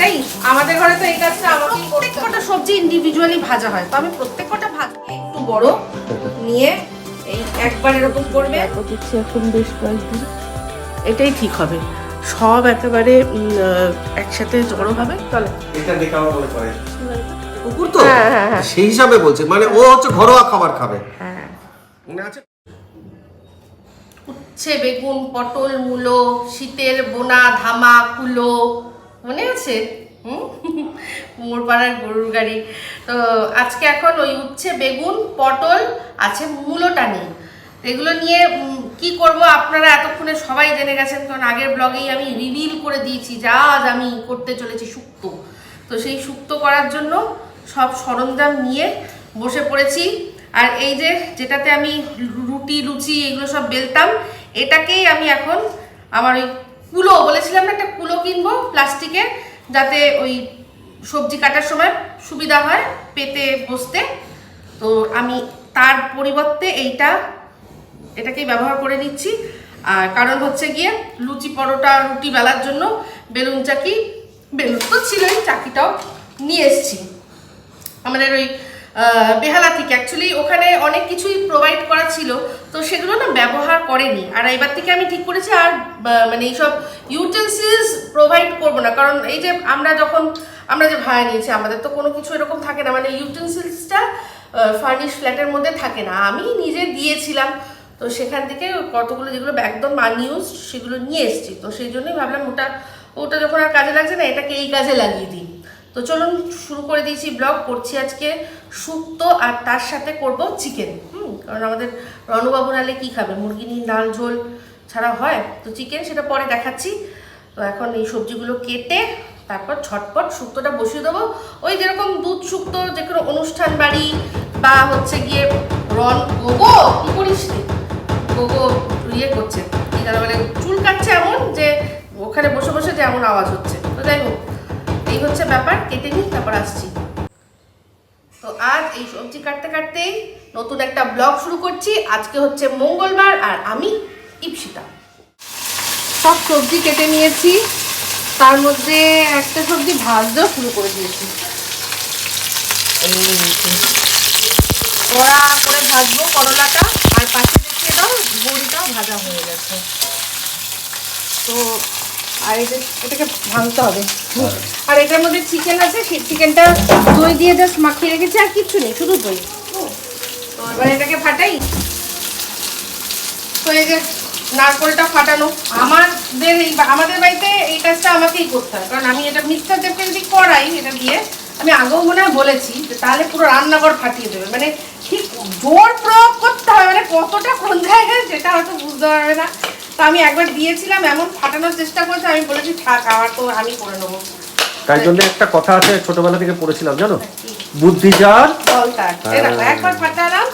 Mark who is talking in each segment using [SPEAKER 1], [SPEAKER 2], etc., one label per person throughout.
[SPEAKER 1] ফাটাই আমাদের ঘরে তো এই কাজটা আমাকেই প্রত্যেক কটা সবজি ইন্ডিভিজুয়ালি ভাজা হয় তো আমি প্রত্যেক কটা ভাজ একটু বড় নিয়ে এই একবার এরকম করবে।
[SPEAKER 2] দিচ্ছি এখন বেশ কয়েকদিন। এটাই ঠিক হবে। সব একেবারে একসাথে জড়ো হবে চলে
[SPEAKER 3] এটা মনে কুকুর তো?
[SPEAKER 2] হ্যাঁ, হ্যাঁ, হ্যাঁ।
[SPEAKER 3] সেই হিসাবে বলছে মানে ও হচ্ছে ঘরোয়া খাবার খাবে।
[SPEAKER 2] হ্যাঁ।
[SPEAKER 3] মনে আছে?
[SPEAKER 1] উচ্ছে বেগুন পটল মূলো শীতের বোনা ধামা কুলো মনে আছে? মোরপাড়ার গরুর গাড়ি। তো আজকে এখন ওই উচ্ছে বেগুন, পটল, আছে মূলোটা নেই। এগুলো নিয়ে কি করব আপনারা এতক্ষণে সবাই জেনে গেছেন, কারণ আগের ব্লগেই আমি রিভিল করে দিয়েছি যা আজ আমি করতে চলেছি শুক্তো তো সেই শুক্তো করার জন্য সব সরঞ্জাম নিয়ে বসে পড়েছি। আর এই যে যেটাতে আমি রুটি, লুচি, এগুলো সব বেলতাম, এটাকেই আমি এখন আমার ওই কুলো, বলেছিলাম না একটা কুলো কিনবো প্লাস্টিকের, যাতে ওই সবজি কাটার সময় সুবিধা হয় পেতে, বসতে। তো আমি তার পরিবর্তে এইটা, এটাকেই ব্যবহার করে নিচ্ছি। আর কারণ হচ্ছে গিয়ে লুচি পরোটা, রুটি বেলার জন্য বেলুন চাকি, বেলুন তো ছিলই, চাকিটাও নিয়ে এসেছি। আমাদের ওই বেহালা থেকে। অ্যাকচুয়ালি ওখানে অনেক কিছুই প্রোভাইড করা ছিল, তো সেগুলো না ব্যবহার করেনি। আর এবার থেকে আমি ঠিক করেছি, আর মানে এইসব ইউটেন্সিলস প্রোভাইড করব না। কারণ এই যে আমরা যখন, আমরা যে ভাড়া নিয়েছি, আমাদের তো কোনো কিছু এরকম থাকে না। মানে ইউটেন্সিলসটা ফার্নিশ ফ্ল্যাটের মধ্যে থাকে না। আমি নিজে দিয়েছিলাম, তো সেখান থেকে কতগুলো যেগুলো একদম আনইউজ সেগুলো নিয়ে এসেছি। তো সেই জন্যই ভাবলাম ওটা ওটা যখন আর কাজে লাগছে না, এটাকে এই কাজে লাগিয়ে দিই। তো চলুন শুরু করে দিয়েছি ব্লগ করছি আজকে শুক্তো আর তার সাথে করব চিকেন। হুম, কারণ আমাদের রণবাবু নালে কী খাবে? মুরগি নিয়ে ডাল, ঝোল ছাড়া হয়? তো চিকেন সেটা পরে দেখাচ্ছি। তো এখন এই সবজিগুলো কেটে তারপর ছটপট শুক্তোটা বসিয়ে দেবো। ওই যেরকম দুধ শুক্তো যে কোনো অনুষ্ঠান বাড়ি বা হচ্ছে গিয়ে রন গোগো, কি করিস? গোগো ইয়ে করছে। কি মানে চুল কাটছে এমন যে ওখানে বসে বসে যে এমন আওয়াজ হচ্ছে। তো যাই হোক এই হচ্ছে ব্যাপার, কেটে নিই তারপর আসছি। তো আজ এই সবজি কাটতে কাটতেই নতুন একটা ব্লগ শুরু করছি। আজকে হচ্ছে মঙ্গলবার আর আমি ইপসিতা সব সবজি কেটে নিয়েছি। তার মধ্যে একটা সবজি ভাজতেও শুরু করে দিয়েছি। কড়া করে ভাজবো করলাটা, আর পাশে দেখিয়ে দাও, বড়িটাও ভাজা হয়ে গেছে। তো আর এটা এটাকে ভাঙতে হবে। আর এটার মধ্যে চিকেন আছে সেই চিকেনটা দই দিয়ে জাস্ট মাখিয়ে রেখেছি আর কিচ্ছু নেই শুধু দই। তো এবার এটাকে ফাটাই। তো এই যে নারকোলটা ফাটানো। আমাদের এই আমাদের বাড়িতে এই কাজটা আমাকেই করতে হয় কারণ আমি এটা মিক্সার দেবকে যদি করাই এটা দিয়ে। আমি আগেও মনে হয় বলেছি যে তাহলে পুরো রান্নাঘর ফাটিয়ে দেবে। মানে ঠিক জোর প্রয়োগ করতে হবে মানে কতটা কোন জায়গায় সেটা হয়তো বুঝতে পারবে না। তো আমি একবার দিয়েছিলাম এমন ফাটানোর চেষ্টা করেছে আমি বলেছি থাক আমার তো আমি করে নেব।
[SPEAKER 3] তাই জন্য একটা কথা আছে ছোটবেলা থেকে পড়েছিলাম জানো? বুদ্ধি যার
[SPEAKER 1] দেখো একবার ফাটালাম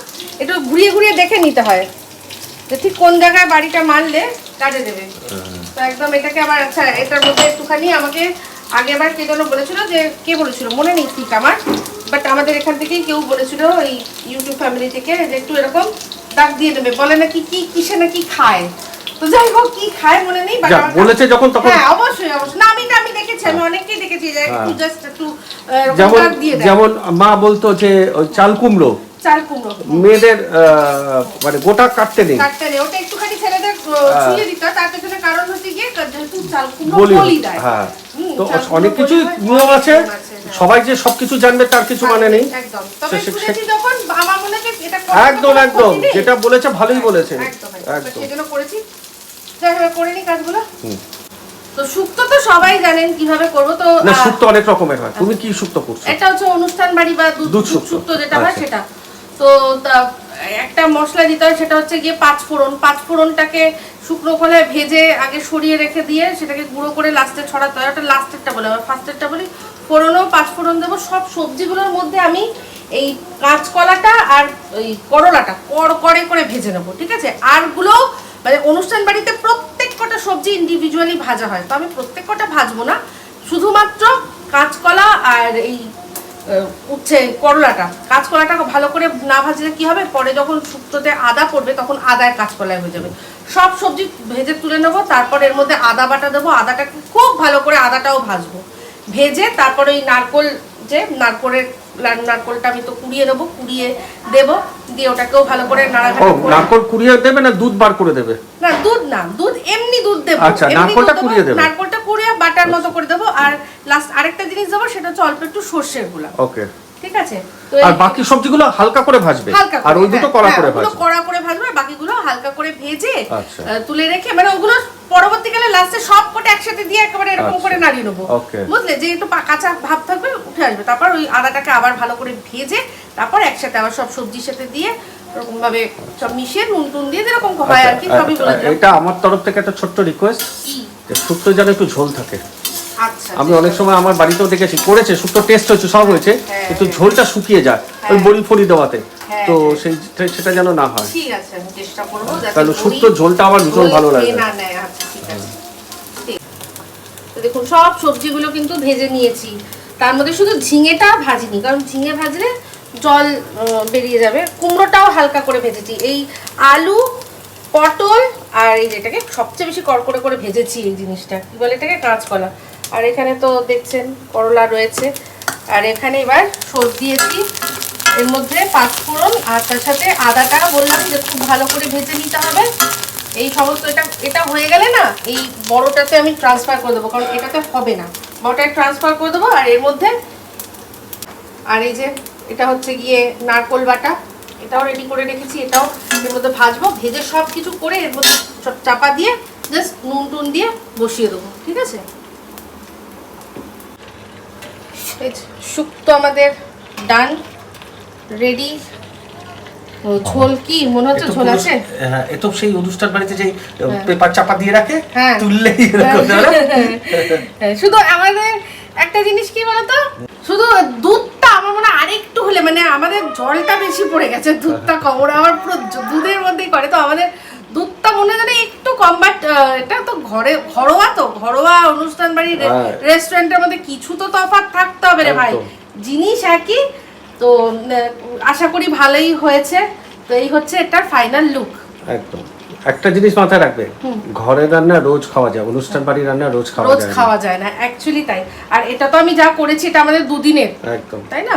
[SPEAKER 1] একটু ঘুরিয়ে ঘুরিয়ে দেখে নিতে হয়। যে ঠিক কোন জায়গায় বাড়িটা মারলে কাজে দেবে। তো একদম এটাকে আবার আচ্ছা এটার মধ্যে একটুখানি আমাকে আগেবার কে যেন বলেছিল যে কে বলেছিল? মনে নেই ঠিক আমার বাট আমাদের এখান থেকেই কেউ বলেছিল এই ইউটিউব ফ্যামিলি থেকে যে একটু এরকম দাগ দিয়ে দেবে। বলে নাকি কি কিসে নাকি খায়। তো যাই হোক কি খায় মনে নেই আমার-
[SPEAKER 3] বলেছে যখন তখন-
[SPEAKER 1] হ্যাঁ অবশ্যই অবশ্যই। না আমি এটা আমি দেখেছি আমি অনেককেই দেখেছি যে একটু
[SPEAKER 3] হ্যাঁ।
[SPEAKER 1] জাস্ট একটু
[SPEAKER 3] যেমন যেমন মা বলতো যে চাল কুমড়ো।
[SPEAKER 1] চাল কুমড়ো।
[SPEAKER 3] মেয়েদের মানে গোটা কাটতে নেই।
[SPEAKER 1] কাটতে নেই। ওটা একটুখানি ছেলেদের আহ, ছুঁয়ে দিতে হয়। তার পেছনে কারণ হচ্ছে গিয়ে যেহেতু চাল কুমড়ো
[SPEAKER 3] বলি
[SPEAKER 1] দেয়।
[SPEAKER 3] হ্যাঁ। তো অনেক কিছু নিয়ম আছে।
[SPEAKER 1] হ্যাঁ।
[SPEAKER 3] সবাই যে সবকিছু জানবে তার কিছু মানে নেই।
[SPEAKER 1] হয়
[SPEAKER 3] একদম একদম। যেটা বলেছে ভালোই বলেছে।
[SPEAKER 1] একদম করে নি কাজগুলো? তো শুক্তো তো সবাই জানেন কীভাবে করব তো
[SPEAKER 3] না শুক্তো অনেক রকমের হয়। তুমি কি শুক্তো করছ?
[SPEAKER 1] এটা হচ্ছে অনুষ্ঠান বাড়ি বা দুধ
[SPEAKER 3] শুক্তো।
[SPEAKER 1] যেটা হয়
[SPEAKER 3] আচ্ছা।
[SPEAKER 1] সেটা। তো একটা মশলা দিতে হয় সেটা হচ্ছে গিয়ে পাঁচ ফোড়ন। পাঁচ ফোড়নটাকে শুকনো খোলায় ভেজে আগে সরিয়ে রেখে দিয়ে সেটাকে গুঁড়ো করে লাস্টে ছড়াতে হয়। ওটা লাস্টেরটা বলে আবার ফার্স্টেরটা বলি। ফোড়নও পাঁচ ফোড়ন দেবো। সব সবজিগুলোর মধ্যে আমি এই কাঁচকলাটা আর ওই করলাটা কড় করে করে ভেজে নেব ঠিক আছে? আরগুলো মানে অনুষ্ঠান বাড়িতে প্রত্যেক কটা সবজি ইন্ডিভিজুয়ালি ভাজা হয়। তো আমি প্রত্যেক কটা ভাজবো না। শুধুমাত্র কাঁচকলা আর এই উচ্ছে, করলাটা। কাঁচকলাটা ভালো করে না ভাজলে কি হবে? পরে যখন শুক্তোতে আদা পড়বে, তখন আদায় কাঁচকলায় হয়ে যাবে। সব সবজি ভেজে তুলে নেব, তারপর এর মধ্যে আদা বাটা দেবো। আদাটাকে খুব ভালো করে আদাটাও ভাজবো। ভেজে তারপর ওই নারকোল যে, নারকোলের নারকোলটা আমি তো কুড়িয়ে দেবো কুড়িয়ে দেবো দিয়ে ওটাকেও ভালো করে নাড়াঘাটা
[SPEAKER 3] নারকল কুড়িয়ে দেবে না দুধ বার করে দেবে?
[SPEAKER 1] না দুধ না দুধ এমনি দুধ দেবো
[SPEAKER 3] আচ্ছা, নারকোলটা কুড়িয়ে দেবে।
[SPEAKER 1] নারকোলটা কুড়িয়ে বাটার মতো করে দেবো আর লাস্ট আরেকটা জিনিস দেবো সেটা হচ্ছে অল্প একটু সর্ষেরগুলা
[SPEAKER 3] ওকে
[SPEAKER 1] ঠিক আছে?
[SPEAKER 3] আর বাকি সবজিগুলো হালকা করে ভাজবে। আর ওই দুটো
[SPEAKER 1] হ্যাঁ,
[SPEAKER 3] কড়া
[SPEAKER 1] হ্যাঁ,
[SPEAKER 3] করে ভাজবে।
[SPEAKER 1] কড়া করে ভাজবো আর বাকিগুলো হালকা করে ভেজে
[SPEAKER 3] আচ্ছা।
[SPEAKER 1] তুলে রেখে মানে ওগুলো পরবর্তীকালে লাস্টে সব কটা একসাথে দিয়ে একেবারে এরকম
[SPEAKER 3] আচ্ছা।
[SPEAKER 1] করে নাড়িয়ে নেব। বুঝলে? যে একটু কাঁচা ভাব থাকবে উঠে আসবে। তারপর ওই আদাটাকে আবার ভালো করে ভেজে তারপর একসাথে আবার সব সবজির সাথে দিয়ে এরকম ভাবে সব মিশিয়ে নুন টুন দিয়ে যেরকম হয় আর কি
[SPEAKER 3] আচ্ছা,
[SPEAKER 1] সবই বলে দিলাম।
[SPEAKER 3] এটা আমার তরফ থেকে একটা ছোট্ট রিকোয়েস্ট শুক্তো যেন একটু ঝোল থাকে।
[SPEAKER 1] আচ্ছা
[SPEAKER 3] আমি অনেক সময় আমার বাড়িতেও দেখেছি করেছে শুক্তো টেস্ট হয়েছে সব হয়েছে।
[SPEAKER 1] হ্যাঁ, হ্যাঁ।
[SPEAKER 3] ঝোলটা শুকিয়ে যায় ওই
[SPEAKER 1] হ্যাঁ।
[SPEAKER 3] বড়ি ফড়ি দেওয়াতে।
[SPEAKER 1] হ্যাঁ,
[SPEAKER 3] তো। সেই সেটা যেন না হয়।
[SPEAKER 1] ঠিক আছে আমি চেষ্টা করব
[SPEAKER 3] শুক্তোর ঝোলটা আমার ভীষণ ভালো লাগে।
[SPEAKER 1] না আচ্ছা ঠিক আছে। তো দেখুন সব সবজিগুলো কিন্তু ভেজে নিয়েছি। তার মধ্যে শুধু ঝিঙেটা ভাজিনি কারণ ঝিঙে ভাজলে জল বেরিয়ে যাবে। কুমড়োটাও হালকা করে ভেজেছি। এই আলু পটল আর এই যেটাকে সবচেয়ে বেশি কড়কড়ে করে ভেজেছি এই জিনিসটা। কি বলে এটাকে? কাঁচকলা। আর এখানে তো দেখছেন করলা রয়েছে। আর এখানে এবার সর দিয়েছি। এর মধ্যে পাঁচফোড়ন আর তার সাথে আদাটা বললাম যে খুব ভালো করে ভেজে নিতে হবে। এই সমস্ত এটা এটা হয়ে গেলে না এই বড়টাতে আমি ট্রান্সফার করে দেবো, কারণ এটাতে হবে না। বড়টায় ট্রান্সফার করে দেবো আর এর মধ্যে আর এই যে এটা হচ্ছে গিয়ে নারকোল বাটা, এটাও রেডি করে রেখেছি, এটাও এর মধ্যে ভাজবো, ভেজে সব কিছু করে এর মধ্যে চাপা দিয়ে জাস্ট নুন টুন দিয়ে বসিয়ে দেবো, ঠিক আছে? শুক্তো আমাদের ডান রেডি ঝোল কি মনে হচ্ছে ঝোল আছে
[SPEAKER 3] হ্যাঁ এ তো সেই অনুষ্ঠান বাড়িতে যে
[SPEAKER 1] হ্যাঁ।
[SPEAKER 3] পেপার চাপা দিয়ে রাখে
[SPEAKER 1] হ্যাঁ।
[SPEAKER 3] তুললেই?
[SPEAKER 1] হ্যাঁ, শুধু আমাদের একটা জিনিস কি বলতো শুধু দুধটা আমার মনে হয় আরেকটু হলে মানে আমাদের জলটা বেশি পড়ে গেছে দুধটা কম ওরা আবার পুরো দুধের মধ্যেই করে তো আমাদের দুধটা মনে হয় একটু কম বাট এটা তো ঘরে ঘরোয়া তো ঘরোয়া অনুষ্ঠান বাড়ি
[SPEAKER 3] হ্যাঁ।
[SPEAKER 1] রেস্টুরেন্টের মধ্যে কিছু তো তফাৎ থাকতে হবে রে ভাই। জিনিস একই তো আশা করি ভালোই হয়েছে। তো এই হচ্ছে এটার ফাইনাল লুক
[SPEAKER 3] একদম। একটা জিনিস মাথায় রাখবে ঘরের রান্না রোজ খাওয়া যায় অনুষ্ঠান বাড়ির রান্না রোজ খাওয়া
[SPEAKER 1] রোজ
[SPEAKER 3] যায় না।
[SPEAKER 1] খাওয়া যায় না অ্যাকচুয়ালি তাই। আর এটা তো আমি যা করেছি এটা আমাদের দুদিনের।
[SPEAKER 3] একদম।
[SPEAKER 1] তাই না?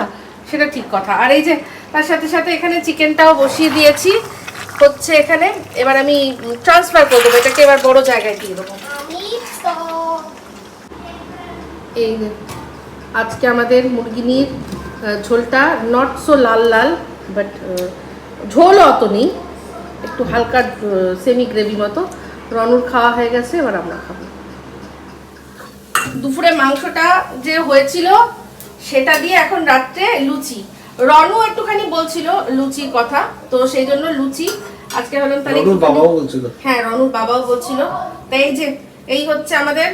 [SPEAKER 1] সেটা ঠিক কথা। আর এই যে তার সাথে সাথে এখানে চিকেনটাও বসিয়ে দিয়েছি। হচ্ছে এখানে, এবার আমি ট্রান্সফার করে দেবো, এটাকে এবার বড় জায়গায় দিয়ে দেবো। এই আজকে আমাদের মুরগিনির ঝোলটা নট সো লাল লাল বাট ঝোল অত নেই, একটু হালকা সেমি গ্রেভি মতো। রনুর খাওয়া হয়ে গেছে, এবার আমরা খাব। দুপুরে মাংসটা যে হয়েছিল, সেটা দিয়ে এখন রাত্রে লুচি। রনু একটুখানি বলছিল লুচির কথা তো সেই জন্য লুচি আজকে হলাম তাহলে
[SPEAKER 3] রনুর বাবাও বলছিল।
[SPEAKER 1] হ্যাঁ রনুর বাবাও বলছিল। তাই এই যে এই হচ্ছে আমাদের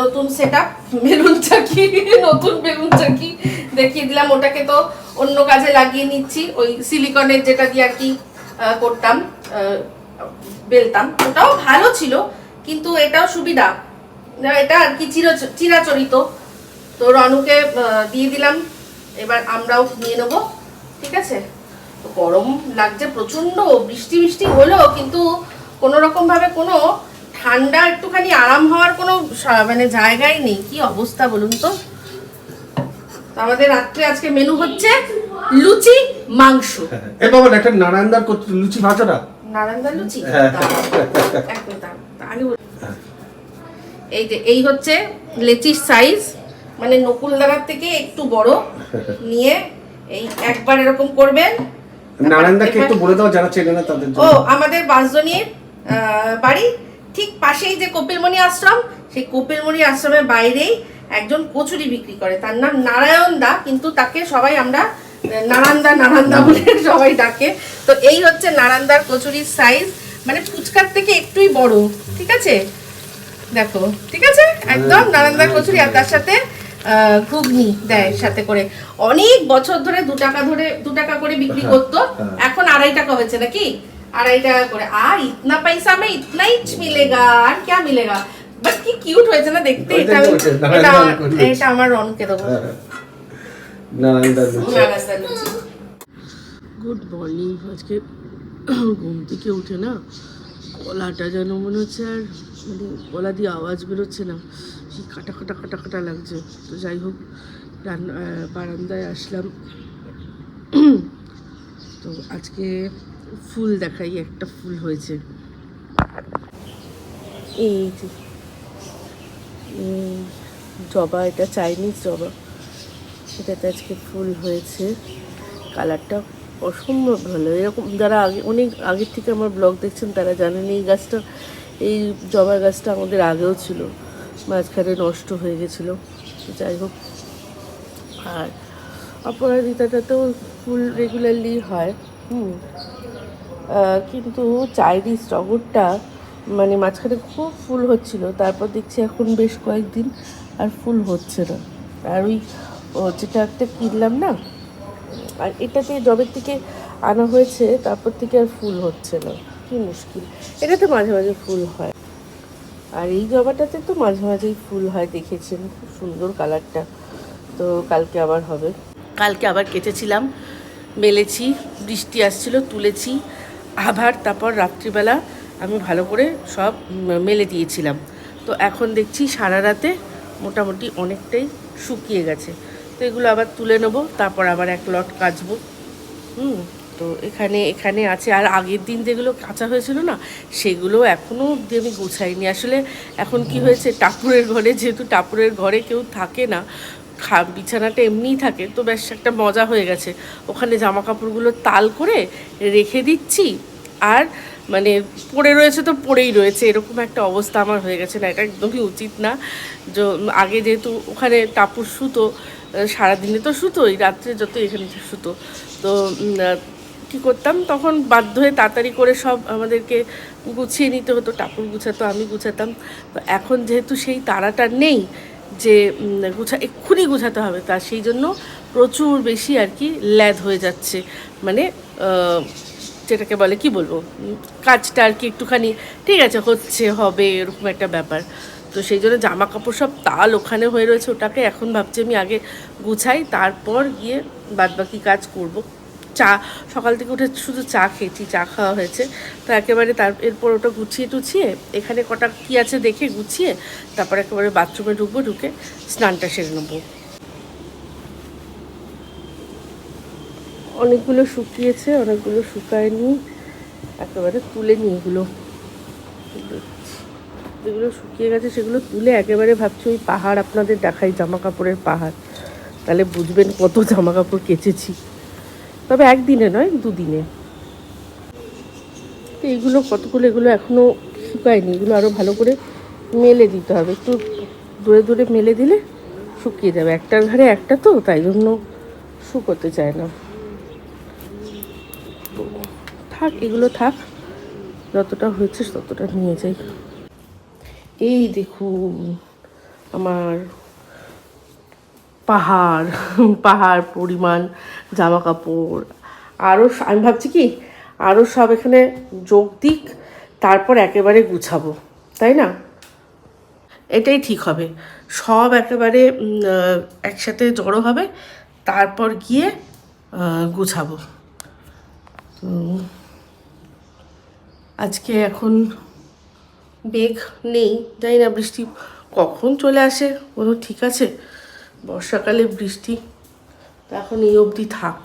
[SPEAKER 1] নতুন সেট আপ বেলুন চাকি নতুন বেলুন চাকি দেখিয়ে দিলাম। ওটাকে তো অন্য কাজে লাগিয়ে নিচ্ছি ওই সিলিকনের যেটা দিয়ে আর কি করতাম আহ, বেলতাম। ওটাও ভালো ছিল কিন্তু এটাও সুবিধা। এটা আর কি চির চিরাচরিত। তো রনুকে দিয়ে দিলাম। এবার আমরাও নিয়ে নেব ঠিক আছে? তো গরম লাগছে প্রচণ্ড বৃষ্টি বৃষ্টি হলো কিন্তু কোনো রকম ভাবে কোনো ঠান্ডা একটুখানি আরাম হওয়ার কোনো মানে জায়গাই নেই। কি অবস্থা বলুন তো? আমাদের রাত্রে আজকে মেনু হচ্ছে লুচি মাংস।
[SPEAKER 3] এ বাবা একটা নারায়ণদার লুচি ভাজো না
[SPEAKER 1] নারায়ণদা লুচি?
[SPEAKER 3] হ্যাঁ।
[SPEAKER 1] এই যে এই হচ্ছে লেচির সাইজ মানে নকুল দানার থেকে একটু বড় নিয়ে এই একবার এরকম করবেন।
[SPEAKER 3] নারায়ণদাকে একটু বলে দাও যারা চেনে না তাদের
[SPEAKER 1] ও আমাদের বাঁশজনির বাড়ি ঠিক পাশেই যে কপিলমণি আশ্রম সেই কপিলমণি আশ্রমের বাইরেই একজন কচুরি বিক্রি করে। তার নাম নারায়ণ দা কিন্তু তাকে সবাই আমরা আহ, নারায়ণদা নারায়ণদা বলে সবাই ডাকে। তো এই হচ্ছে নারায়ণদার কচুরির সাইজ মানে ফুচকার থেকে একটুই বড় ঠিক আছে? দেখো ঠিক আছে? একদম নারান্দার কচুরি আর তার সাথে আহ, ঘুগনি দেয় সাথে করে। অনেক বছর ধরে দু টাকা ধরে দু টাকা করে বিক্রি করতো।
[SPEAKER 3] হ্যাঁ।
[SPEAKER 1] এখন আড়াই টাকা হয়েছে নাকি? আড়াই টাকা করে। আর ইতনা পয়সা মে ইতনা ই মিলেগা আর क्या মিলেগা? বাট কি কিউট হয়েছে না দেখতে? এটা এটা আমার- রনকে দেবো।
[SPEAKER 3] হ্যাঁ।
[SPEAKER 4] গুড মর্নিং আজকে ঘুম থেকে উঠে না গলাটা যেন মনে হচ্ছে আর
[SPEAKER 1] মানে গলা দিয়ে আওয়াজ বেরোচ্ছে না। সেই কাটা কাটা কাটা কাটা লাগছে। তো যাই হোক বারান্দায় আসলাম। তো আজকে ফুল দেখাই, একটা ফুল হয়েছে। এই যে জবা, এটা চাইনিজ জবা। এটাতে আজকে ফুল হয়েছে। কালারটা অসম্ভব ভালো। এরকম যারা আগে, অনেক আগের থেকে আমার ব্লগ দেখছেন, তারা জানেন এই গাছটা, এই জবা গাছটা আমাদের আগেও ছিল। মাঝখানে নষ্ট হয়ে গেছিল। যাই হোক, আর অপরাজিতাটাতেও ফুল রেগুলারলি হয়, হুম। কিন্তু চাইনিজ টগরটা মানে মাঝখানে খুব ফুল হচ্ছিল, তারপর দেখছি এখন বেশ কয়েকদিন আর ফুল হচ্ছে না। আর ওই যেটা একটা কিনলাম না, আর এটাতে জবের থেকে আনা হয়েছে, তারপর থেকে আর ফুল হচ্ছে না, কি মুশকিল। এটাতে মাঝে মাঝে ফুল হয়। আর এই জবাটাতে তো মাঝে মাঝেই ফুল হয়, দেখেছেন? খুব সুন্দর কালারটা। তো কালকে আবার হবে। কালকে আবার কেটেছিলাম, মেলেছি, বৃষ্টি আসছিল, তুলেছি। আবার তারপর রাত্রিবেলা আমি ভালো করে সব মেলে দিয়েছিলাম। তো এখন দেখছি সারা রাতে মোটামুটি অনেকটাই শুকিয়ে গেছে। তো এগুলো আবার তুলে নেব, তারপর আবার এক লট কাচবো। হুম। তো এখানে এখানে আছে। আর আগের দিন যেগুলো কাঁচা হয়েছিল না, সেগুলো এখনও অবধি আমি গুছাইনি। আসলে এখন কি হয়েছে টাপুরের ঘরে যেহেতু টাপুরের ঘরে কেউ থাকে না, খা, বিছানাটা এমনিই থাকে, তো বেশ একটা মজা হয়ে গেছে। ওখানে জামা কাপড়গুলো তাল করে রেখে দিচ্ছি, আর মানে পড়ে রয়েছে তো পড়েই রয়েছে, এরকম একটা অবস্থা আমার হয়ে গেছে। না, এটা একদমই উচিত না। আগে যেহেতু ওখানে টাপুর সুতো, সারাদিনে তো শুতোই রাত্রে যত এখানে সুতো। তো কী করতাম? তখন বাধ্য হয়ে তাড়াতাড়ি করে সব আমাদেরকে গুছিয়ে নিতে হতো। টাপুর গুছাতো, আমি গুছাতাম। তো এখন যেহেতু সেই তাড়াটা নেই যে গুছা, এক্ষুনি গুছাতে হবে, তা সেই জন্য প্রচুর বেশি আর কি ল্যাদ হয়ে যাচ্ছে। মানে যেটাকে বলে, কি বলব? কাজটা আর কি একটুখানি, ঠিক আছে, হচ্ছে, হবে, এরকম একটা ব্যাপার। তো সেই জন্য জামা কাপড় সব তাল ওখানে হয়ে রয়েছে ওটাকে। এখন ভাবছি আমি আগে গুছাই, তারপর গিয়ে বাদবাকি কাজ করব। চা, সকাল থেকে উঠে শুধু চা খেয়েছি, চা খাওয়া হয়েছে। তো একেবারে তার, এরপর ওটা গুছিয়ে টুছিয়ে, এখানে কটা কী আছে দেখে গুছিয়ে, তারপর একেবারে বাথরুমে ঢুকবো, ঢুকে স্নানটা সেরে নেব। অনেকগুলো শুকিয়েছে, অনেকগুলো শুকায়নি, একেবারে তুলে নিই এগুলো। যেগুলো শুকিয়ে গেছে সেগুলো তুলে একেবারে ভাবছি ওই পাহাড় আপনাদের দেখাই জামা কাপড়ের পাহাড়। তাহলে বুঝবেন কত জামা কাপড় কেচেছি। তবে একদিনে নয়, দুদিনে। তো এইগুলো কতগুলো, এগুলো এখনও শুকায়নি। এগুলো আরও ভালো করে মেলে দিতে হবে। একটু দূরে দূরে মেলে দিলে শুকিয়ে যাবে। একটার ঘাড়ে একটা তো, তাই জন্য শুকোতে চায় না। তো থাক, এগুলো থাক। যতটা হয়েছে ততটা নিয়ে যাই। এই দেখুন, আমার পাহাড় পাহাড় পরিমাণ জামা কাপড় আরও আমি ভাবছি কি আরও সব এখানে যোগ দিক, তারপর একেবারে গুছাবো, তাই না? এটাই ঠিক হবে। সব একেবারে একসাথে জড়ো হবে, তারপর গিয়ে গুছাবো। আজকে এখন মেঘ নেই, জানি না বৃষ্টি কখন চলে আসে, কোনো ঠিক আছে? বর্ষাকালে বৃষ্টি, তো এখন এই অবধি থাক।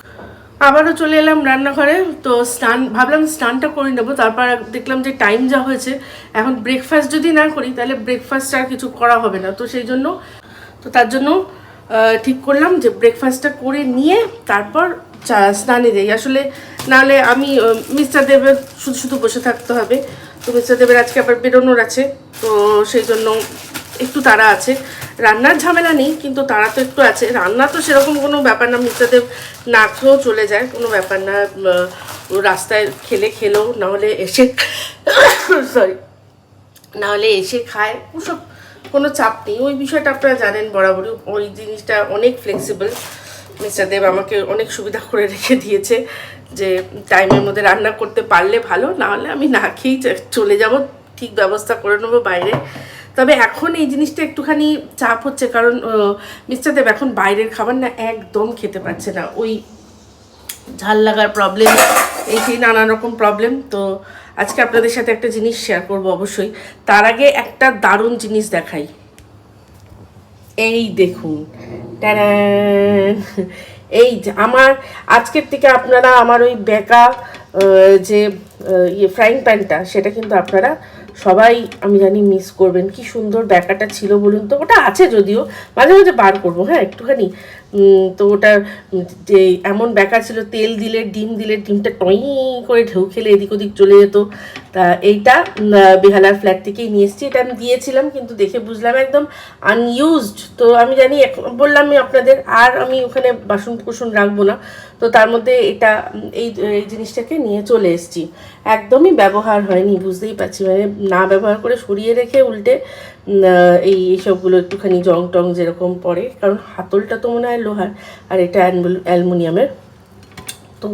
[SPEAKER 1] আবারও চলে এলাম রান্নাঘরে, তো স্নান, ভাবলাম স্নানটা করে নেব, তারপর দেখলাম যে টাইম যা হয়েছে, এখন ব্রেকফাস্ট যদি না করি, তাহলে ব্রেকফাস্ট আর কিছু করা হবে না। তো সেই জন্য, তো তার জন্য ঠিক করলাম যে ব্রেকফাস্টটা করে নিয়ে তারপর চা, স্নানে যাই। আসলে নাহলে আমি মিস্টার দেবের শুধু শুধু বসে থাকতে হবে। তো মিস্টার দেবের আজকে আবার বেরোনোর আছে, তো সেই জন্য একটু তাড়া আছে। রান্নার ঝামেলা নেই, কিন্তু তাড়া তো একটু আছে। রান্না তো সেরকম কোনো ব্যাপার না মিস্টারদেব না খেয়েও চলে যায়, কোনো ব্যাপার না। রাস্তায় খেলে খেলেও নাহলে এসে সরি নাহলে এসে খায়। ওসব কোনো চাপ নেই। ওই বিষয়টা আপনারা জানেন বরাবরই। ওই জিনিসটা অনেক ফ্লেক্সিবল মিস্টার দেব আমাকে অনেক সুবিধা করে রেখে দিয়েছে যে টাইমের মধ্যে রান্না করতে পারলে ভালো না হলে আমি না খেয়েই চলে যাব। ঠিক ব্যবস্থা করে নেব বাইরে। তবে এখন এই জিনিসটা একটুখানি চাপ হচ্ছে কারণ মিস্টার দেব এখন বাইরের খাবার না একদম খেতে পারছে না। ওই ঝাল লাগার প্রবলেম এই সেই নানান রকম প্রবলেম তো আজকে আপনাদের সাথে একটা জিনিস শেয়ার করব অবশ্যই। তার আগে একটা দারুণ জিনিস দেখাই। এই দেখুন এই আমার, আজকের থেকে আপনারা আমার ওই বেকা যে ইয়ে ফ্রাইং প্যানটা সেটা কিন্তু আপনারা সবাই, আমি জানি মিস করবেন। কি সুন্দর ব্যাকাটা ছিল বলুন তো? ওটা আছে যদিও। মাঝে মাঝে বার করব হ্যাঁ একটুখানি। তো ওটা যে এমন ব্যাকা ছিল, তেল দিলে, ডিম দিলে, ডিমটা টই করে ঢেউ খেলে এদিক ওদিক চলে যেত। তা এইটা বেহালার ফ্ল্যাট থেকেই নিয়ে এসেছি। এটা আমি দিয়েছিলাম, কিন্তু দেখে বুঝলাম একদম আনইউজড তো আমি জানি বললাম আপনাদের, আর আমি ওখানে বাসন কুসন রাখব না। তো তার মধ্যে এটা, এই এই জিনিসটাকে নিয়ে চলে এসেছি। একদমই ব্যবহার হয়নি, বুঝতেই পারছি। মানে না ব্যবহার করে সরিয়ে রেখে উল্টে এই এইসবগুলো একটুখানি জং টং যেরকম পড়ে, কারণ হাতলটা তো মনে হয় লোহার, আর এটা অ্যালমোনিয়ামের। তো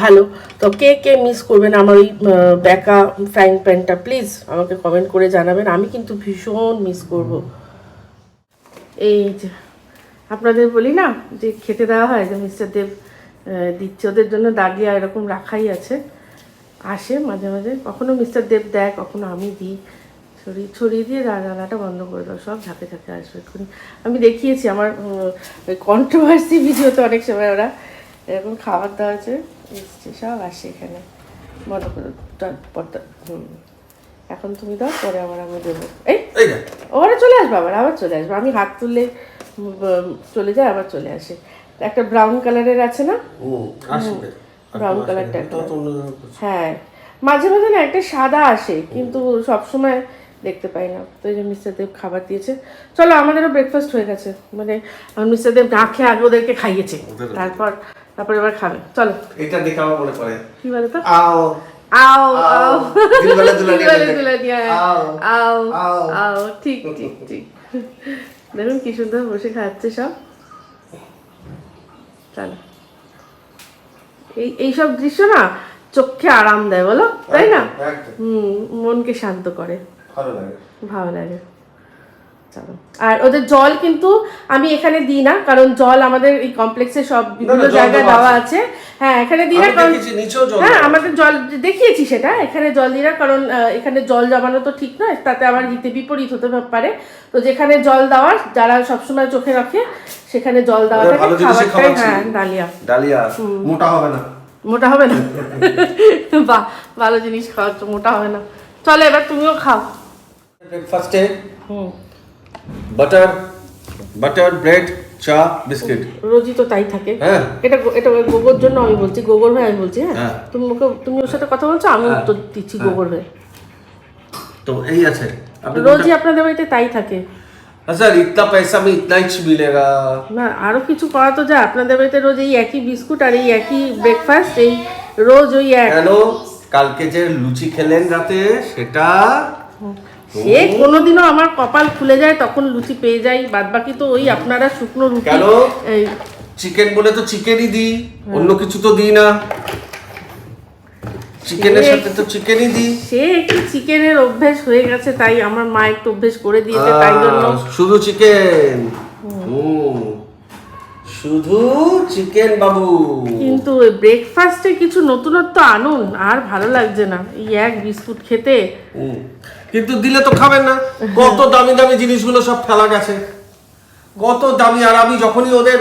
[SPEAKER 1] ভালো। তো কে কে মিস করবেন আমার ওই ব্যাকা ফ্রাইং প্যানটা প্লিজ আমাকে কমেন্ট করে জানাবেন। আমি কিন্তু ভীষণ মিস করব। এই যে, আপনাদের বলি না যে খেতে দেওয়া হয়, যে মিস্টার দেব দিচ্ছে। ওদের জন্য দাগিয়া এরকম রাখাই আছে। আসে মাঝে মাঝে। কখনো মিস্টার দেব দেয়, কখনো আমি দিই। ছড়িয়ে ছড়িয়ে দিয়ে রান্নাটা বন্ধ করে দাও সব ঝাঁকে ঝাঁকে আসবে। এক্ষুনি আমি দেখিয়েছি আমার কন্ট্রোভার্সি ভিডিওতে অনেক সময় ওরা এরকম খাবার দাওয়া আছে এসছে সব আসে এখানে। বন্ধ করে পর্দা হুম। এখন তুমি দাও পরে আবার আমি দেবো। এই ওরা চলে আসবে আবার আবার চলে আসবে। আমি হাত তুললে চলে যায় আবার চলে আসে। একটা ব্রাউন কালারের আছে না? ব্রাউন কালারটা। হ্যাঁ। মাঝে মাঝে না একটা সাদা আসে কিন্তু সব সময় দেখতে পাই না। তো এই যে মিস্টার দেব খাবার দিয়েছে। চলো আমাদেরও ব্রেকফাস্ট হয়ে গেছে। মানে মিস্টার দেব না খেয়ে আগে ওদেরকে খাইয়েছে। তারপর তারপর এবার খাবে। চলো।
[SPEAKER 3] এটা দেখে আমার মনে পড়ে।
[SPEAKER 1] কি বলে তো
[SPEAKER 3] আও
[SPEAKER 1] আও। হ্যাঁ।
[SPEAKER 3] আও,
[SPEAKER 1] আও
[SPEAKER 3] আও।
[SPEAKER 1] আও। ঠিক ঠিক ঠিক। দেখুন কি সুন্দর বসে খাচ্ছে সব। চলো। এই এইসব দৃশ্য না চোখে আরাম দেয় বলো? তাই না? হুম মনকে শান্ত করে।
[SPEAKER 3] ভালো লাগে।
[SPEAKER 1] ভালো লাগে। চলো। আর ওদের জল কিন্তু আমি এখানে দিই না কারণ জল আমাদের এই কমপ্লেক্সে সব বিভিন্ন জায়গায়
[SPEAKER 3] দেওয়া
[SPEAKER 1] দেওয়া আছে। হ্যাঁ এখানে দিই না কারণ হ্যাঁ আমাদের জল দেখিয়েছি সেটা এখানে জল দিই না কারণ এখানে জল জমানো তো ঠিক নয় তাতে আবার হিতে বিপরীত হতে পারে। তো যেখানে জল দেওয়ার যারা সবসময় চোখে রাখে সেখানে জল
[SPEAKER 3] ভালো
[SPEAKER 1] খাবারটাই হ্যাঁ ডালিয়া।
[SPEAKER 3] ডালিয়া মোটা হবে না।
[SPEAKER 1] মোটা হবে না? বাহ ভালো জিনিস খাওয়াচ্ছ মোটা হবে না। চলো এবার তুমিও খাও।
[SPEAKER 3] ব্রেকফাস্টে বাটার বাটার ব্রেড চা বিস্কিট
[SPEAKER 1] রোজই তো তাই থাকে।
[SPEAKER 3] হ্যাঁ।
[SPEAKER 1] এটা এটা গোবর জন্য আমি বলছি গোবর ভাই আমি বলছি হ্যাঁ?
[SPEAKER 3] হ্যাঁ।
[SPEAKER 1] তুমি ওকে তুমি ওর সাথে কথা বলছো আমি উত্তর হ্যাঁ। দিচ্ছি গোবর ভাই।
[SPEAKER 3] তো এই আছে।
[SPEAKER 1] রোজই আপনাদের বাড়িতে তাই থাকে।
[SPEAKER 3] হ্যাঁ স্যার ইতনা পয়সা আমি ইতনা ইচ মিলেগা।
[SPEAKER 1] না আরও কিছু করা তো যায়। আপনাদের বাড়িতে রোজ এই একই বিস্কুট আর এই একই ব্রেকফাস্ট এই রোজ ওই এক
[SPEAKER 3] কালকে যে লুচি খেলেন রাতে সেটা
[SPEAKER 1] সে কোনোদিনও আমার কপাল খুলে যায় তখন লুচি পেয়ে যাই। বাদ বাকি তো ওই আপনারা শুকনো রুটি
[SPEAKER 3] কেন?
[SPEAKER 1] এই
[SPEAKER 3] চিকেন বলে তো চিকেনই দিই অন্য কিছু তো দিই না। চিকেনের সাথে তো চিকেনই দিই।
[SPEAKER 1] সে একটু চিকেনের অভ্যেস হয়ে গেছে তাই আমার মা একটু অভ্যেস করে দিয়েছে তাই জন্য।
[SPEAKER 3] শুধু চিকেন শুধু চিকেন বাবু।
[SPEAKER 1] কিন্তু ব্রেকফাস্টে কিছু নতুনত্ব আনুন আর ভালো লাগছে না। এই এক বিস্কুট খেতে।
[SPEAKER 3] কিন্তু দিলে তো খাবেন না। কত দামি দামি জিনিসগুলো সব ফেলা গেছে। কত দামি। আর আমি যখনই ওদের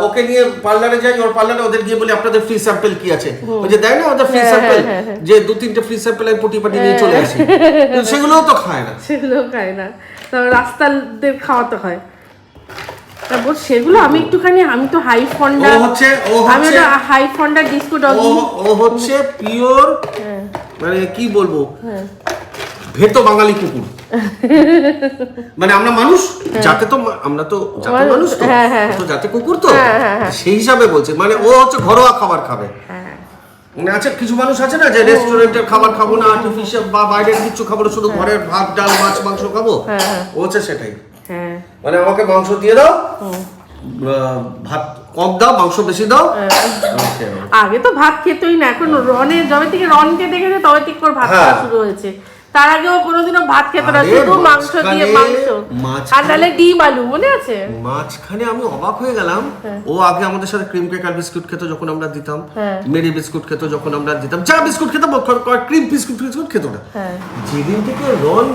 [SPEAKER 3] ওকে নিয়ে পার্লারে যাই ওর পার্লারে ওদের গিয়ে বলি আপনাদের ফ্রি স্যাম্পল কি আছে? ওই যে দেয় না ওদের ফ্রি স্যাম্পল যে দু তিনটে ফ্রি স্যাম্পল আমি পটি পাটি নিয়ে চলে আসি। সেগুলোও তো খায় না।
[SPEAKER 1] সেগুলো খায় না। তো রাস্তাদের খাওয়াতে হয়। তারপর সেগুলো আমি একটুখানি আমি তো হাই ফন্ডা
[SPEAKER 3] ও হচ্ছে ও
[SPEAKER 1] আমি ওটা হাই ফন্ডা ডিস্কো ডগি
[SPEAKER 3] ও হচ্ছে পিওর
[SPEAKER 1] হ্যাঁ।
[SPEAKER 3] মানে কি বলব? ভেতো বাঙালি কুকুর। মানে আমরা মানুষ যাতে তো আমরা তো যাতে
[SPEAKER 1] মানুষ,
[SPEAKER 3] তো
[SPEAKER 1] হ্যাঁ, হ্যাঁ,
[SPEAKER 3] তো যাতে কুকুর তো।
[SPEAKER 1] হ্যাঁ, হ্যাঁ, হ্যাঁ।
[SPEAKER 3] সেই হিসাবে বলছে। মানে ও হচ্ছে ঘরোয়া খাবার খাবে।
[SPEAKER 1] হ্যাঁ।
[SPEAKER 3] মানে আছে কিছু মানুষ আছে না যে রেস্টুরেন্টের খাবার খাব না আর্টিফিশিয়াল বা বাইরের কিছু খাব শুধু ঘরের ভাত ডাল মাছ মাংস খাব?
[SPEAKER 1] হ্যাঁ, হ্যাঁ।
[SPEAKER 3] ও হচ্ছে সেটাই।
[SPEAKER 1] হ্যাঁ
[SPEAKER 3] মানে আমাকে মাংস দিয়ে দাও ভাত কক দাও মাংস বেশি দাও।
[SPEAKER 1] হ্যাঁ। আগে তো ভাত খেতই না এখন রনে যবে থেকে রনকে দেখেছে তবে থেকে ওর ভাত
[SPEAKER 3] হ্যাঁ।
[SPEAKER 1] খাওয়া শুরু হয়েছে। তার আগেও কোনোদিনও ভাত খেত না শুধু মাংস দিয়ে মাংস। আর নাহলে ডিম আলু মনে আছে?
[SPEAKER 3] মাঝখানে আমি অবাক হয়ে গেলাম। ও আগে আমাদের সাথে ক্রিম কেক আর বিস্কুট খেত যখন আমরা দিতাম।
[SPEAKER 1] হ্যাঁ।
[SPEAKER 3] মেরি বিস্কুট খেত যখন আমরা দিতাম। যা বিস্কুট খেতাম ক্রিম বিস্কুট বিস্কুট খেত না।
[SPEAKER 1] হ্যাঁ।
[SPEAKER 3] যেদিন থেকে রন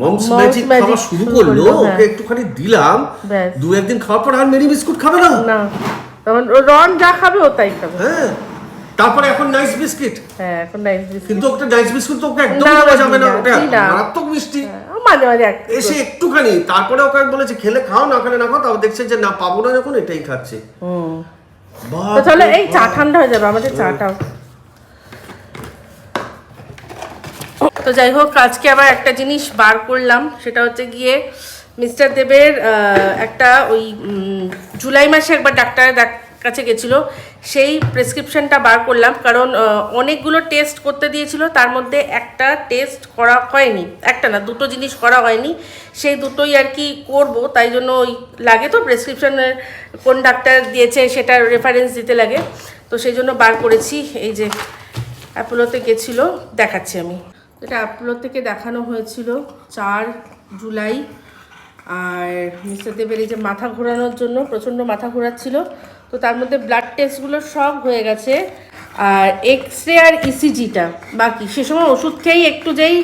[SPEAKER 3] মমস ম্যাজিক খাওয়া শুরু করল
[SPEAKER 1] হ্যাঁ।
[SPEAKER 3] ওকে একটুখানি দিলাম। দু একদিন খাওয়ার পর আর মেরি বিস্কুট খাবে না।
[SPEAKER 1] না। তখন রন যা খাবে ও তাই খাবে।
[SPEAKER 3] হ্যাঁ। তারপরে এখন নাইস বিস্কিট
[SPEAKER 1] হ্যাঁ এখন নাইস বিস্কুট
[SPEAKER 3] কিন্তু ওটা নাইস বিস্কুট তো ওকে একদম
[SPEAKER 1] না,
[SPEAKER 3] দেওয়া যাবে না ওটা। মারাত্মক মিষ্টি।
[SPEAKER 1] মাঝে মাঝে এক
[SPEAKER 3] এসে একটুখানি তারপরে ওকে বলেছে খেলে খাও না খেলে না খাও। তারপর দেখছে যে না পাবো না যখন এটাই খাচ্ছে।
[SPEAKER 1] তো চলো এই চা ঠান্ডা হয়ে যাবে আমাদের চাটাও তো যাই হোক আজকে আবার একটা জিনিস বার করলাম সেটা হচ্ছে গিয়ে মিস্টার দেবের আহ, একটা ওই জুলাই মাসে একবার ডাক্তারের ডাক- কাছে গেছিল, সেই প্রেসক্রিপশনটা বার করলাম, কারণ অনেকগুলো টেস্ট করতে দিয়েছিল, তার মধ্যে একটা টেস্ট করা হয়নি, একটা না, দুটো জিনিস করা হয়নি, সেই দুটোই আর কি করব, তাই জন্য ওই লাগে তো প্রেসক্রিপশানের কোন ডাক্তার দিয়েছে সেটার রেফারেন্স দিতে লাগে, তো সেই জন্য বার করেছি, এই যে অ্যাপোলোতে গেছিল, দেখাচ্ছি আমি। এটা অ্যাপোলো থেকে দেখানো হয়েছিল, চার জুলাই আর মিস্টার দেবের এই যে মাথা ঘোরানোর জন্য প্রচণ্ড মাথা ঘোরাচ্ছিল তো তার মধ্যে ব্লাড টেস্টগুলো সব হয়ে গেছে। আর এক্স রে আর ইসিজিটা বাকি সে সময় ওষুধ খেয়েই একটু যেই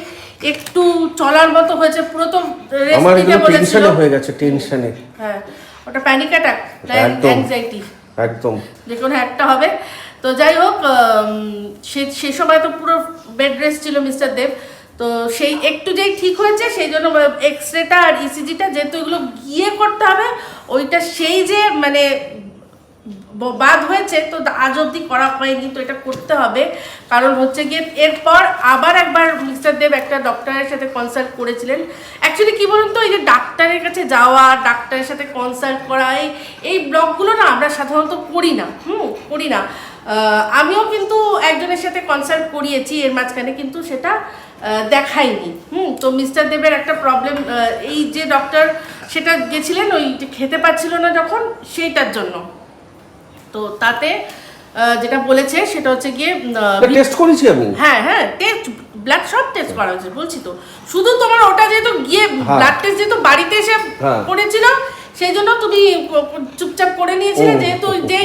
[SPEAKER 1] একটু চলার মতো হয়েছে পুরো তো রেস্ট
[SPEAKER 3] আমার টেনশনে হয়ে গেছে টেনশনে
[SPEAKER 1] হ্যাঁ ওটা প্যানিক অ্যাটাক অ্যাংজাইটি
[SPEAKER 3] একদম
[SPEAKER 1] যে কোনো একটা হবে। তো যাই হোক সে সে সময় তো পুরো বেড রেস্ট ছিল মিস্টার দেব। তো সেই একটু যেই ঠিক হয়েছে, সেই জন্য এক্স রেটা আর ইসিজিটা যেহেতু এগুলো গিয়ে করতে হবে, ওইটা সেই যে মানে বাদ হয়েছে, তো আজ অবধি করা হয়নি, তো এটা করতে হবে। কারণ হচ্ছে গিয়ে এরপর আবার একবার মিস্টার দেব একটা ডক্টরের সাথে কনসাল্ট করেছিলেন। অ্যাকচুয়ালি কী বলুন তো, এই যে ডাক্তারের কাছে যাওয়া, ডাক্তারের সাথে কনসাল্ট করা, এই এই ব্লগগুলো না আমরা সাধারণত করি না, হুম, করি না। আমিও কিন্তু একজনের সাথে কনসাল্ট করিয়েছি, এর মাঝখানে কিন্তু সেটা আহ, দেখাইনি হুম তো মিস্টার দেবের একটা প্রবলেম এই যে ডক্টর সেটা গেছিলেন ওই যে খেতে পাচ্ছিল না যখন সেইটার জন্য। তো তাতে যেটা বলেছে সেটা হচ্ছে গিয়ে
[SPEAKER 3] টেস্ট করেছি আমি।
[SPEAKER 1] হ্যাঁ হ্যাঁ টেস্ট ব্লাড সব টেস্ট করা হয়েছে বলছি তো। শুধু তোমার ওটা যেহেতু গিয়ে
[SPEAKER 3] হ্যাঁ।
[SPEAKER 1] ব্লাড টেস্ট যেহেতু বাড়িতে এসে
[SPEAKER 3] হ্যাঁ।
[SPEAKER 1] করেছিল সেই জন্য তুমি চুপচাপ করে নিয়েছিলে যেহেতু যে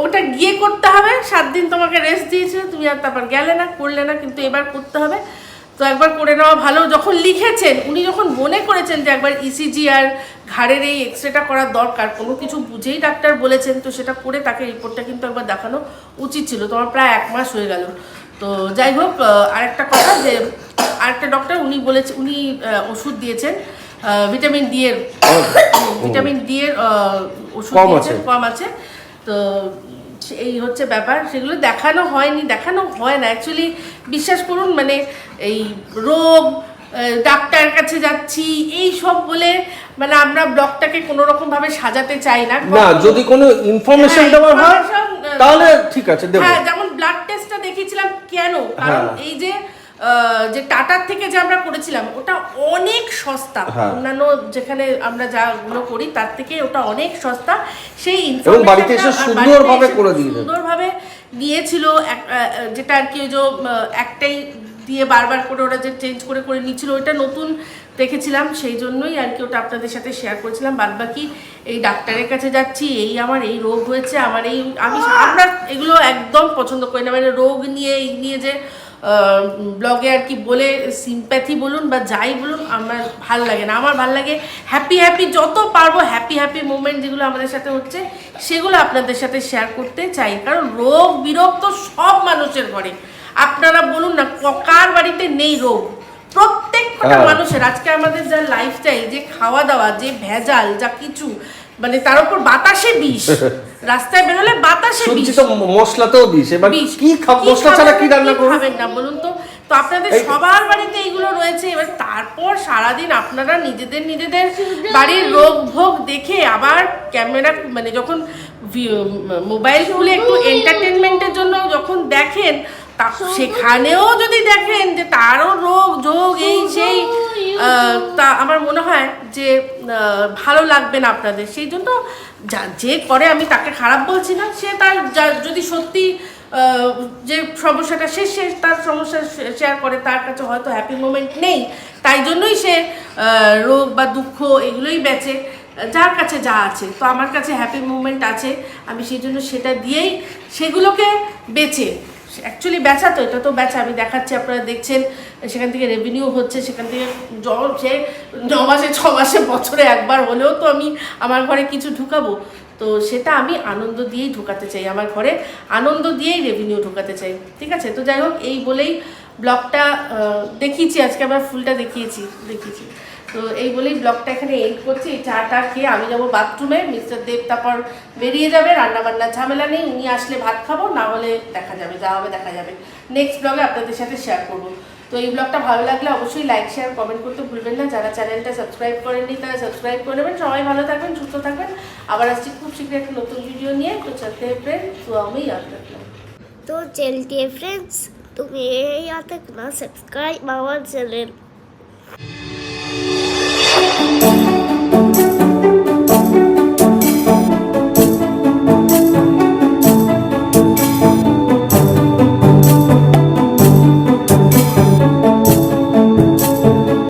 [SPEAKER 1] ওটা গিয়ে করতে হবে সাত দিন তোমাকে রেস্ট দিয়েছিল তুমি আর তারপর গেলে না করলে না কিন্তু এবার করতে হবে। তো একবার করে নেওয়া ভালো। যখন লিখেছেন উনি যখন মনে করেছেন যে একবার ইসিজি আর ঘাড়ের এই এক্সরেটা করার দরকার কোনো কিছু বুঝেই ডাক্তার বলেছেন তো সেটা করে তাকে রিপোর্টটা কিন্তু একবার দেখানো উচিত ছিল। তোমার প্রায় এক মাস হয়ে গেল। তো যাই হোক আরেকটা কথা যে আরেকটা ডক্টর উনি বলেছে উনি ওষুধ দিয়েছেন ভিটামিন ডি এর। ভিটামিন ডি এর ওষুধ দিয়েছেন কম আছে। তো এই হচ্ছে ব্যাপার সেগুলো দেখানো হয়নি দেখানো হয় না। অ্যাকচুয়ালি বিশ্বাস করুন মানে এই রোগ ডাক্তার কাছে যাচ্ছি এই সব বলে মানে আমরা ব্লগটাকে কোনো রকম ভাবে সাজাতে চাই না।
[SPEAKER 3] না যদি কোনো ইনফরমেশন দেওয়া হয় তাহলে ঠিক আছে দেবো।
[SPEAKER 1] হ্যাঁ যেমন ব্লাড টেস্টটা দেখিয়েছিলাম কেন? কারণ
[SPEAKER 3] হ্যাঁ।
[SPEAKER 1] এই যে যে টাটার থেকে যে আমরা করেছিলাম ওটা অনেক সস্তা।
[SPEAKER 3] হ্যাঁ।
[SPEAKER 1] অন্যান্য যেখানে আমরা যাগুলো করি তার থেকে ওটা অনেক সস্তা। সেই
[SPEAKER 3] বাড়িতে এসে সুন্দরভাবে করে দিয়ে দেয়।
[SPEAKER 1] সুন্দরভাবে দিয়েছিল। যেটা আর কি ওই যে একটাই দিয়ে বারবার করে ওরা যে চেঞ্জ করে করে নিচ্ছিল ওইটা নতুন দেখেছিলাম। সেই জন্যই আর কি ওটা আপনাদের সাথে শেয়ার করেছিলাম। বাদ বাকি এই ডাক্তারের কাছে যাচ্ছি এই আমার এই রোগ হয়েছে আমার এই আমি আমরা এগুলো একদম পছন্দ করি না। মানে রোগ নিয়ে এই নিয়ে যে ব্লগে আর কি বলে সিম্প্যাথি বলুন বা যাই বলুন আমার ভালো লাগে না। আমার ভালো লাগে হ্যাপি হ্যাপি যত পারব হ্যাপি হ্যাপি মুমেন্ট যেগুলো আমাদের সাথে হচ্ছে সেগুলো আপনাদের সাথে শেয়ার করতে চাই। কারণ রোগ বিরোগ তো সব মানুষের ঘরে। আপনারা বলুন না কার বাড়িতে নেই রোগ? প্রত্যেকটা
[SPEAKER 3] হ্যাঁ।
[SPEAKER 1] মানুষের আজকে আমাদের যা লাইফস্টাইল যে খাওয়া দাওয়া যে ভেজাল যা কিছু মানে তার উপর বাতাসে বিষ। রাস্তায় বেরোলে বাতাসে বিষ।
[SPEAKER 3] শুনছি তো মশলাতেও বিষ। এবার কি খাব মশলা ছাড়া কি
[SPEAKER 1] না,
[SPEAKER 3] রান্না
[SPEAKER 1] কি খাবেন না বলুন তো? তো আপনাদের সবার বাড়িতে এইগুলো রয়েছে। এবার তারপর সারাদিন আপনারা নিজেদের নিজেদের বাড়ির রোগ ভোগ দেখে আবার ক্যামেরা মানে যখন মোবাইল খুলে একটু এন্টারটেনমেন্টের জন্য যখন দেখেন তা সেখানেও যদি দেখেন যে তারও রোগ যোগ এই সেই তা আমার মনে হয় যে ভালো লাগবে না আপনাদের। সেই জন্য যা, যে করে আমি তাকে খারাপ বলছি না, সে তার যদি সত্যি যে সমস্যাটা সে সে তার সমস্যা শেয়ার করে, তার কাছে হয়তো হ্যাপি মোমেন্ট নেই। তাই জন্যই সে রোগ বা দুঃখ এগুলোই বেচে, যার কাছে যা আছে। তো আমার কাছে হ্যাপি মুভমেন্ট আছে, আমি সেই জন্য সেটা দিয়েই সেগুলোকে বেচে। অ্যাকচুয়ালি বেচা তো, এটা তো বেচা। আমি দেখাচ্ছি, আপনারা দেখছেন, সেখান থেকে রেভিনিউ হচ্ছে, সেখান থেকে জল সে ন মাসে, ছ মাসে, বছরে একবার হলেও তো আমি আমার ঘরে কিছু ঢুকাবো। তো সেটা আমি আনন্দ দিয়েই ঢোকাতে চাই, আমার ঘরে আনন্দ দিয়েই রেভিনিউ ঢোকাতে চাই। ঠিক আছে? তো যাই হোক, এই বলেই ব্লগটা দেখিয়েছি, আজকে আবার ফুলটা দেখিয়েছি দেখিয়েছি। তো এই বলেই ব্লগটা এখানে এন্ড করছি। এই চাটা খেয়ে আমি যাব বাথরুমে মিস্টার দেব তারপর বেরিয়ে যাবে, রান্নাবান্না ঝামেলা নেই। উনি আসলে ভাত খাব, না হলে দেখা যাবে, যা হবে দেখা যাবে। নেক্সট ব্লগে আপনাদের সাথে শেয়ার করব। তো এই ব্লগটা ভালো লাগলে অবশ্যই লাইক শেয়ার কমেন্ট করতে ভুলবেন না। যারা চ্যানেলটা সাবস্ক্রাইব করেননি, তারা সাবস্ক্রাইব করে নেবেন। সবাই ভালো থাকবেন, সুস্থ থাকবেন। আবার আসছি খুব শীঘ্রই একটা নতুন ভিডিও নিয়ে। তো চলতে ফ্রেন্ড তো আমি তো
[SPEAKER 5] চলতে ফ্রেন্ডস তুমি এই ইয়াদ সাবস্ক্রাইব আমার চ্যানেল you